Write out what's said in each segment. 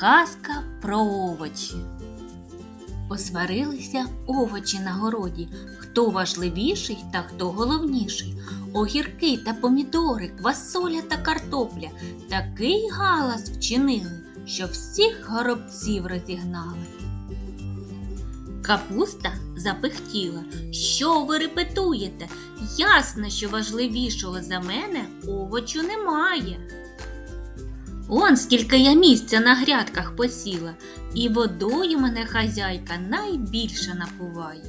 Казка про овочі. Посварилися овочі на городі, хто важливіший та хто головніший. Огірки та помідори, квасоля та картопля такий галас вчинили, що всіх горобців розігнали. Капуста запихтіла. Що ви репетуєте? Ясно, що важливішого за мене овочу немає. Он скільки я місця на грядках посіла, і водою мене хазяйка найбільше напуває.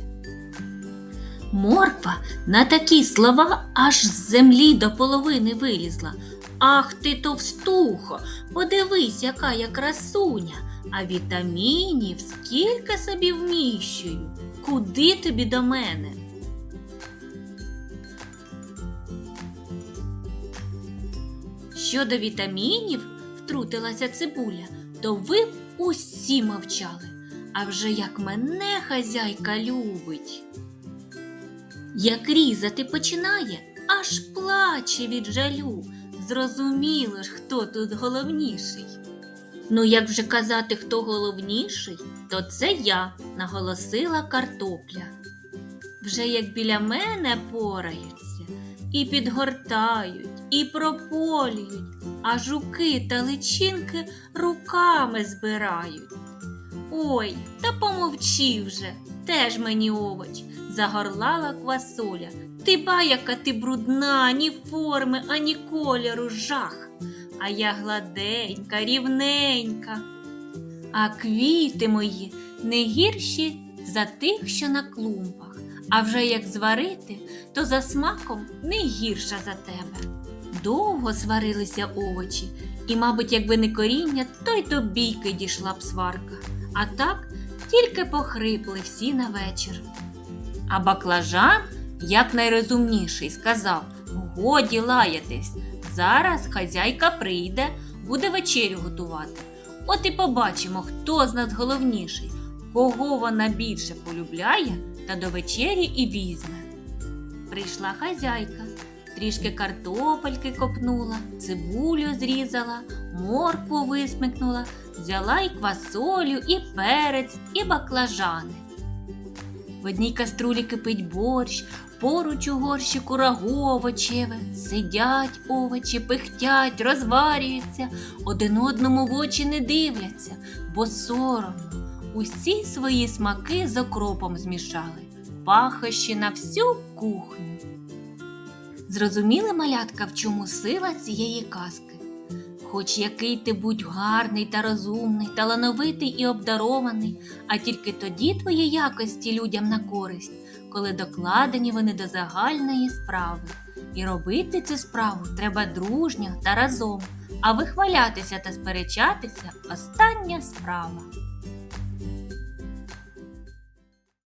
Морква на такі слова аж з землі до половини вилізла. Ах ти товстухо, подивись, яка я красуня, а вітамінів скільки собі вміщую. Куди тобі до мене? Щодо вітамінів, втрутилася цибуля, то ви б усі мовчали. А вже як мене хазяйка любить. Як різати починає, аж плаче від жалю. Зрозуміло ж, хто тут головніший. Ну, як вже казати, хто головніший, то це я, наголосила картопля. Вже як біля мене пораються, і підгортають, і прополюють, а жуки та личинки руками збирають. Ой, та помовчи вже, теж мені овоч, загорлала квасоля. Ти ба, яка ти брудна, ні форми, ані кольору, жах. А я гладенька, рівненька. А квіти мої не гірші за тих, що на клумбах. А вже як зварити, то за смаком не гірша за тебе. Довго сварилися овочі, і, мабуть, якби не коріння, то й до бійки дійшла б сварка. А так тільки похрипли всі на вечір. А баклажан, як найрозумніший, сказав годі лаятись. Зараз хазяйка прийде, буде вечерю готувати. От і побачимо, хто з нас головніший, кого вона більше полюбляє та до вечері і візьме. Прийшла хазяйка, трішки картопельки копнула, цибулю зрізала, моркву висмикнула, взяла й квасолю, і перець, і баклажани. В одній каструлі кипить борщ, поруч у горщику рагу овочеве, сидять овочі, пихтять, розварюються, один одному в очі не дивляться, бо соромно. Усі свої смаки з окропом змішали, пахощі на всю кухню. Зрозуміли малятка, в чому сила цієї казки? Хоч який ти будь гарний та розумний, талановитий і обдарований, а тільки тоді твої якості людям на користь, коли докладені вони до загальної справи. І робити цю справу треба дружньо та разом, а вихвалятися та сперечатися остання справа.